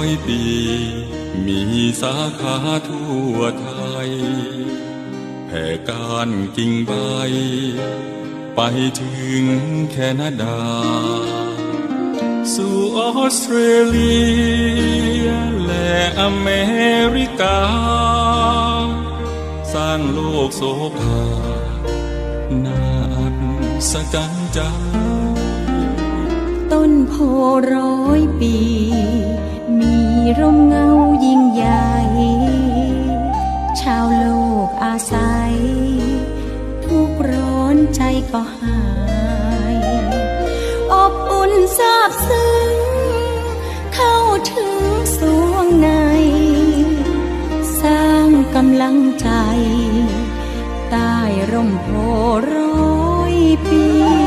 อยปี มีสาขาทั่วไทย แผ่การกิ่งใบ ไปถึงแคนาดา สู่ออสเตรเลีย และอเมริกา สร้างโลกโสภานาอัศจรรย์ใจต้นโพร้อยปี ร่มเงายิ่งใหญ่ ชาวโลกอาศัย ทุกร้อนใจก็หาย อบอุ่นซาบซึ้ง เข้าถึงสวงใน สร้างกำลังใจ ใต้ร่มโพร้อยปี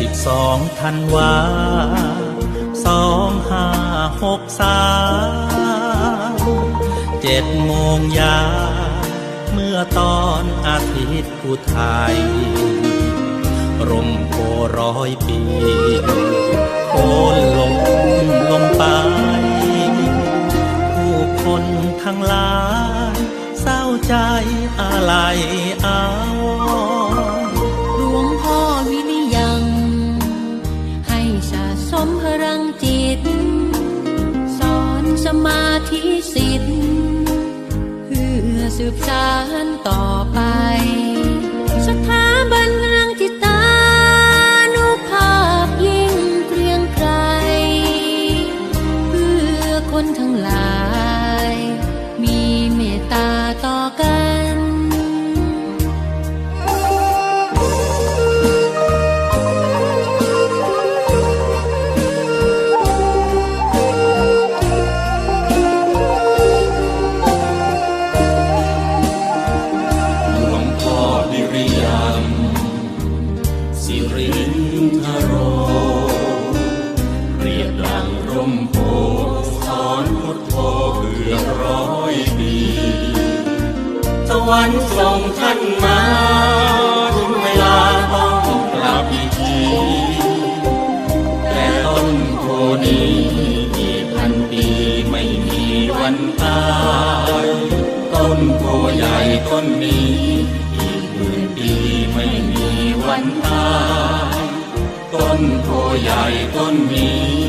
สิบสองธันวาสองห้าหกสามเจ็ดโมงยา เมื่อตอนอาทิตย์อุทัยร่มโพร้อยปีโคนลงลง อสื ดังร่มโพธิ์สอนพุทโธเกือบร้อยปีสวรรค์ส่งท่านมาถึงเวลาต้องกลับอีกทีแต่ต้นโพนี้กี่พันปีไม่มีวันตายต้นโพใหญ่ต้นนี้อีกหมื่นปีไม่มีวันตายต้นโพใหญ่ต้นนี้